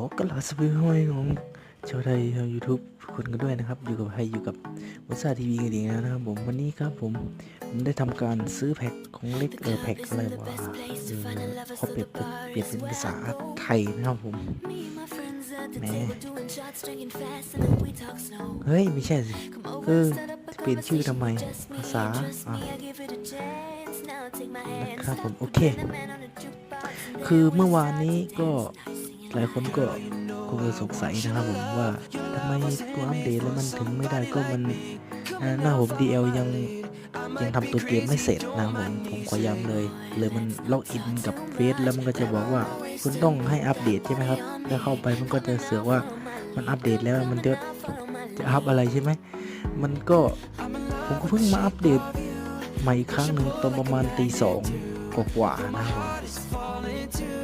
อกลับสวัสดีของชาวไทยชาวยูทูบทุกคนกันด้วยนะครับ อยู่กับไฮอยู่กับวัซาทีวีกันอีกแล้วนะครับผมวันนี้ครับผมผมได้ทำการซื้อแพ็คของเล็กเออแพ็คอะไรวะเอเขาเปลี่ยนเป็นเปลี่ยนเป็นภาษาไทยนะครับผมแหมเฮ้ย ไม่ใช่สิเออเปลี่ยนชื่อทำไมภาษาอะนะครับผมโอเค คือเมื่อวานนี้ก็ หลายคนก็คงจะสงสัยนะครับผมว่าทำไมตัวอัปเดตแล้วมันถึงไม่ได้ก็มันหน้าผม DL ยังยังทำตัวเกมไม่เสร็จนะผมผมขอย้ำเลย เลยมันล็อกอินกับเฟซแล้วมันก็จะบอกว่า คุณต้องให้อัปเดตใช่ไหมครับถ้าเข้าไปมันก็จะเสือกว่ามันอัปเดตแล้วมันจะจะอัพอะไรใช่ไหมมันก็ผมก็เพิ่งมาอัปเดตใหม่อีกครั้งหนึ่งตอนประมาณตีสองกว่าๆนะครับ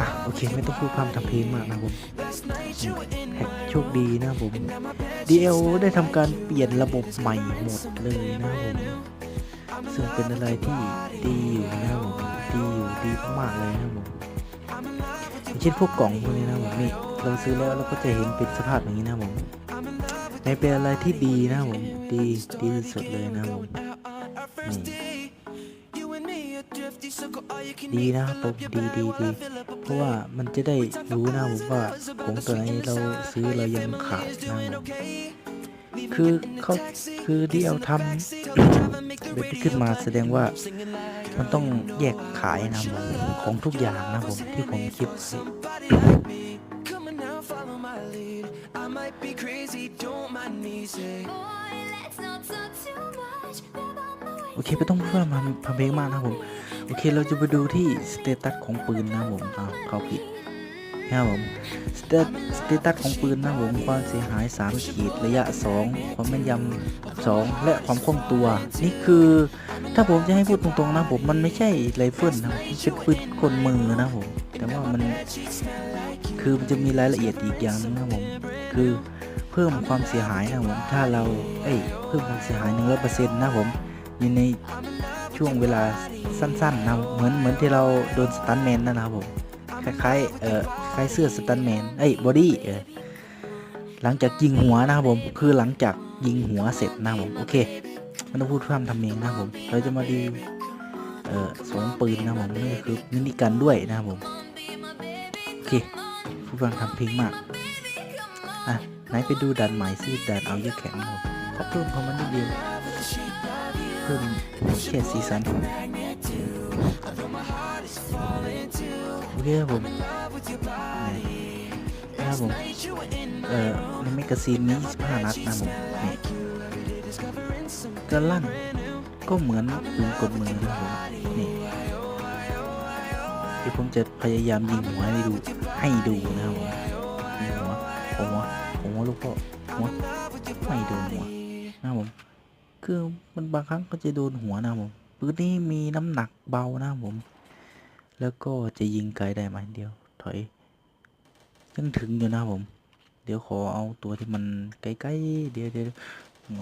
อะโอเคไม่ต้องพูดความทำเพลงมากนะผมแฮกโชคดีนะผม DL ได้ทำการเปลี่ยนระบบใหม่หมดเลยนะผมซึ่งเป็นอะไรที่ดีอยู่นะผมดีอยู่ดีมากเลยนะผมอย่างเช่นพวกกล่องพวกนี้นะผมนี่เราซื้อแล้วเราก็จะเห็นเป็นสภาพอย่างนี้นะผมในเป็นอะไรที่ดีนะผมดีดีสุดเลยนะผมนี่ ดีนะครับผมดีดีดีเพราะว่ามันจะได้รู้นะผมว่าของตัวไหนเราซื้อเรายังขาดนะผมคือเขาคือที่เอาทำเว็บที่ขึ้นมาแสดงว่ามันต้องแยกขายนะผมของทุกอย่างนะผมที่ผมคิดโอเคไม่ต้องพูดว่ามันพังเพลงมากนะผม โอเคเราจะไปดูที่สเตตัสของปืนนะผมอ้าวเขาผิดนะครับผมสเตตสเตตัสของปืนนะผมความเสียหาย 3 ขีดระยะ 2 ความแม่นยำ2และความคล่องตัว นี่คือถ้าผมจะให้พูดตรงๆนะผมมันไม่ใช่ไรเฟิลนะเป็นปืนกลมือนะผมแต่ว่ามันคือมันจะมีรายละเอียดอีกอย่างนึงนะผมคือเพิ่มความเสียหายนะผมถ้าเราเอ้ยเพิ่มความเสียหายหนึ่งร้อยเปอร์เซ็นต์นะผมอยู่ใน ช่วงเวลาสั้นๆนะเหมือนเหมือนที่เราโดนสตันแมนนั่นนะครับผมคล้ายๆเออคล้ายเสื้อสตันแมนเอ้ยบอดี้เออหลังจากยิงหัวนะครับผมคือหลังจากยิงหัวเสร็จนะครับผมโอเคไม่ต้องพูดพร่ำทำเองนะครับผมเราจะมาดูเออสองปืนนะครับผมนี่คือมินิกันด้วยนะครับผมโอเคพูดพร่ำทำเพลงมากอะไหนไปดูด่านใหม่ซิด่านเอาเยอะแข็งผมเขาเพิ่มความมันนิดเดียว เพิ่มแค่สีสันโอเคครับผมนะครับผมเอ่อในแมกกาซีนนี้25นัดนะผมนี่กระลั่นก็เหมือนปืนกดมือนะผมนี่เดี๋ยวผมจะพยายามยิงหัวให้ดูให้ดูนะครับผมยิงหัวหัวหัวลูกพ่อหัวไม่โดนหัวนะครับผม คือมันบางครั้งก็จะโดนหัวนะผมปืนนี้มีน้ำหนักเบานะผม แล้วก็จะยิงไกลได้ไหมเดียว ถอยยังถึงอยู่นะผม เดี๋ยวขอเอาตัวที่มันใกล้ๆเดี๋ยวเดี๋ยว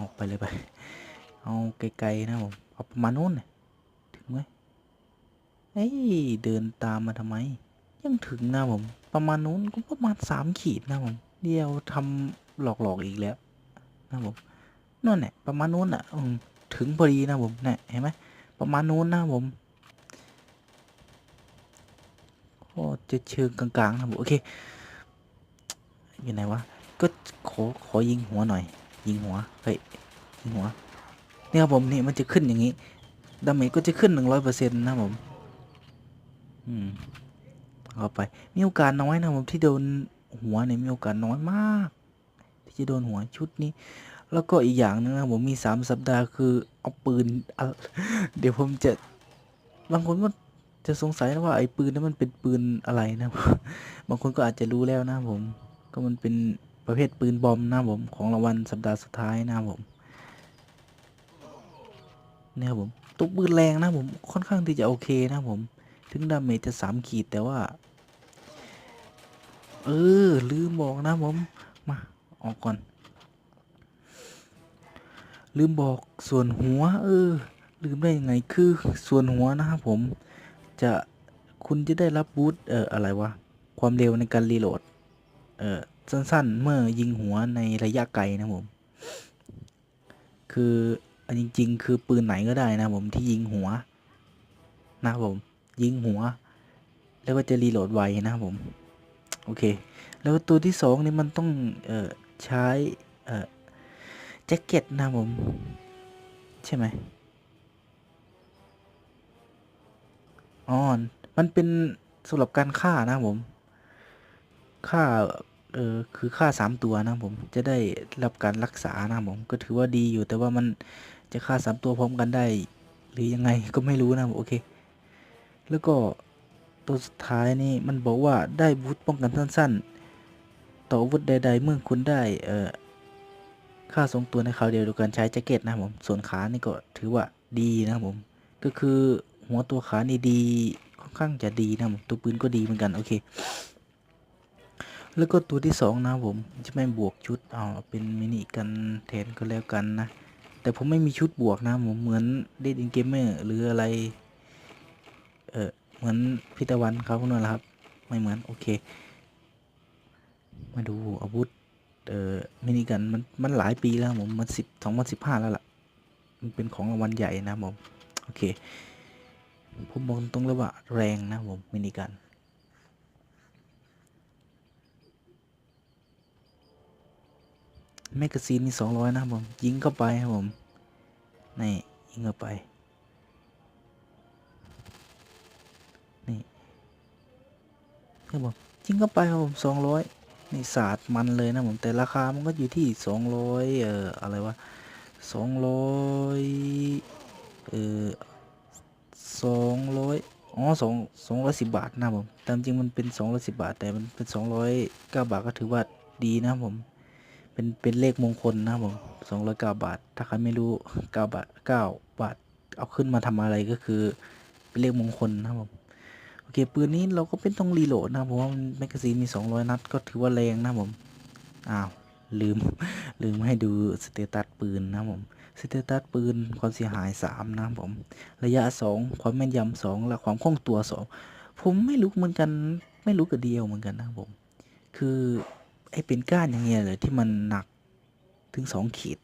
ออกไปเลยไป เอาไกลๆนะผมเอาประมาณนู้นถึงไหมเอ้ยเดินตามมาทำไม ยังถึงนะผม ประมาณนู้นก็ประมาณสามขีดนะผม เดี๋ยวทำหลอกๆอีกแล้วนะผม นั่นแหละประมาณนู้นอะถึงพอดีนะผมเนี่ยเห็นไหมประมาณนู้นนะผมก็จะเชิงกลางๆนะผมโอเคอยู่ไหนวะก็ขอขอยิงหัวหน่อย ยิงหัวเฮ้ยยิงหัวเนี่ยครับผมนี่มันจะขึ้นอย่างนี้ดาเมจก็จะขึ้นหนึ่งร้อยเปอร์เซ็นต์นะครับผมอืมเอาไปมีโอกาสน้อยนะผมที่โดนหัวเนี่ยมีโอกาสน้อยมาก ที่จะโดนหัวชุดนี้ แล้วก็อีกอย่างหนึงนะผมมีสามสัปดาห์คือเอาปืนเเดี๋ยวผมจะ บางคนก็จะสงสัยนะว่าไอ้ปืนนั้นมันเป็นปืนอะไรนะ บางคนก็อาจจะรู้แล้วนะผม ก็มันเป็นประเภทปืนบอมนะผมของรางวัลสัปดาห์สุดท้ายนะผมเนี่ยครับผมตัวปืนแรงนะผมค่อนข้างที่จะโอเคนะผม ถึงดาเมจจะสามขีดแต่ว่า เออลืมบอกนะผม มาออกก่อน ลืมบอกส่วนหัว เออ ลืมได้ยังไงคือส่วนหัวนะครับผม จะคุณจะได้รับบูทเอ่ออะไรวะ ความเร็วในการรีโหลด เออสั้นๆ เมื่อยิงหัวในระยะไกลนะผม คืออันจริง ๆ คือปืนไหนก็ได้นะผมที่ยิงหัว นะผม ยิงหัว แล้วก็จะรีโหลดไวนะผม โอเค แล้วตัวที่สองนี่มันต้อง เออใช้ เออ แจ็คเก็ตนะผม ใช่ไหมอ๋อมันเป็นสำหรับการฆ่านะผมฆ่าเออคือฆ่าสามตัวนะผมจะได้รับการรักษานะผมก็ถือว่าดีอยู่แต่ว่ามันจะฆ่าสามตัวพร้อมกันได้ หรือยังไงก็ไม่รู้นะผมโอเค แล้วก็ตัวสุดท้ายนี่มันบอกว่าได้บูทป้องกันสั้นๆต่ออาวุธใดๆเมื่อคุณได้เอ่อ ค่าทรงตัวในคราวเดียวดยการใช้แจ็คเก็ตนะครับผม ส่วนขานี่ก็ถือว่าดีนะครับผม ก็คือหัวตัวขานี่ดีค่อนข้างจะดีนะผมตัวปืนก็ดีเหมือนกันโอเค แล้วก็ตัวที่สองนะผมจะไม่บวกชุดเอาเป็นมินิกันแทนก็แล้วกันนะ แต่ผมไม่มีชุดบวกนะผมเหมือนเดดอินเกมเมอร์หรืออะไร เออเหมือนพิตะวันเขาพวกนั้นแหละครับ ไม่เหมือนโอเค มาดูอาวุธ เอ่อมินิกันมันมันหลายปีแล้วผมมันสิบสองพันสิบห้าแล้วล่ะ มันเป็นของรางวัลใหญ่นะผมโอเค ผมบอกตรงๆเลยว่าแรงนะผมมินิกันแมกกาซีนมีสองร้อยนะผม ยิงเข้าไปครับผมนี่ยิงเข้าไปนี่ครับผมยิงเข้าไปครับผมสองร้อย นี่ศาสตร์มันเลยนะผมแต่ราคามันก็อยู่ที่สองร้อยเอ่ออะไรวะสองร้อยเอ่อสองร้อยอ๋อสองสองร้อยสิบบาทนะผมตามจริงมันเป็นสองร้อยสิบบาท แต่มันเป็นสองร้อยเก้าบาทก็ถือว่าดีนะผมเป็นเป็นเลขมงคลนะผมสองร้อยเก้าบาท ถ้าใครไม่รู้เก้าบาทเก้าบาทเอาขึ้นมาทำอะไรก็คือเป็นเลขมงคลนะผม เคปืนนี้เราก็เป็นต้องรีโหลดนะครับเพราะว่าแมกกาซีนมี 200 นัดก็ถือว่าแรงนะผมอ้าวลืมลืมให้ดูสเตตัสปืนนะผมสเตตัสปืนความเสียหาย 3 นะผม ระยะ 2 ความแม่นยำ2และความคล่องตัว 2 ผมไม่รู้เหมือนกันไม่รู้กับเดียวเหมือนกันนะผม คือไอ้เป็นก้านอย่างเงี้ยเลยที่มันหนักถึง 2 ขีด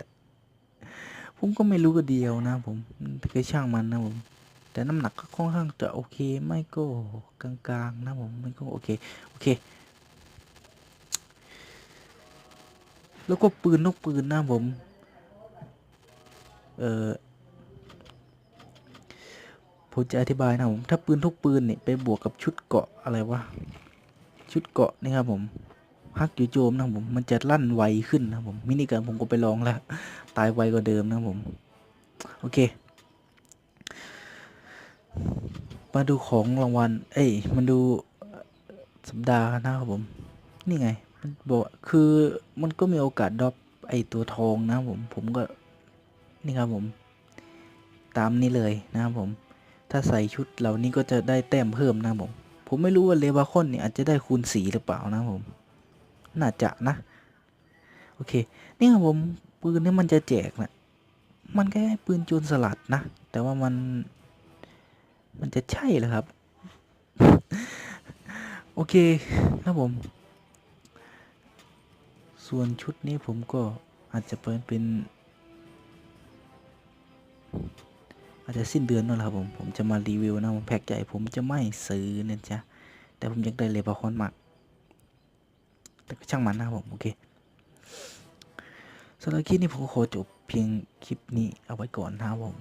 ผมก็ไม่รู้กับเดียวนะผมเคยช่างมันนะผม แต่น้ำหนักก็ค่อนข้างจะโอเค ไม่ก็กลางๆนะผมไม่ก็โอเค โอเค แล้วก็ปืนนกปืนนะผม เออผมจะอธิบายนะผม ถ้าปืนทุกปืนเนี่ยไปบวกกับชุดเกาะอะไรวะ ชุดเกาะนี่ครับผมฮักอยู่โจมนะผม มันจะลั่นไวขึ้นนะผม มินิกันผมก็ไปลองแล้ว ตายไวกว่าเดิมนะผม โอเค มาดูของรางวัล เอ้ยมาดูสัปดาห์นะครับผม นี่ไง มันบอกว่าคือมันก็มีโอกาสดรอปไอตัวทองนะครับผม ผมก็ นี่ครับผม ตามนี้เลยนะครับผม ถ้าใส่ชุดเหล่านี้ก็จะได้แต้มเพิ่มนะครับผม ผมไม่รู้ว่าเลบาคอนเนี่ยอาจจะได้คูณสีหรือเปล่านะครับผม น่าจะนะ โอเค นี่ครับผมปืนนี่มันจะแจกนะมันแค่ปืนโจรสลัดนะ แต่ว่ามัน มันจะใช่เหรอครับ โอเคครับผม ส่วนชุดนี้ผมก็อาจจะเป็นเป็น อาจจะสิ้นเดือนนั่นแหละครับผม ผมจะมารีวิวนะผมแพ็กใหญ่ผมจะไม่ซื้อนะจ๊ะ แต่ผมยากได้เลบาคอนมากแต่ก็ช่างมันนะครับผม โอเคสำหรับคลิปนี้ผมขอจบเพียงคลิปนี้เอาไว้ก่อนนะครับผม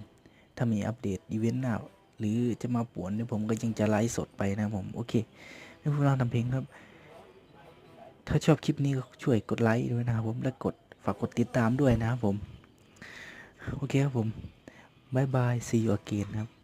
ถ้ามีอัปเดตอีเวนต์หน้า หรือจะมาป่วนเนี่ยผมก็ยังจะไลฟ์สดไปนะผมโอเคไม่พูดเรื่องทำเพลงครับ ถ้าชอบคลิปนี้ก็ช่วยกดไลค์ด้วยนะครับผมและกดฝากกดติดตามด้วยนะครับผม โอเคครับผมบายบาย see you again ครับ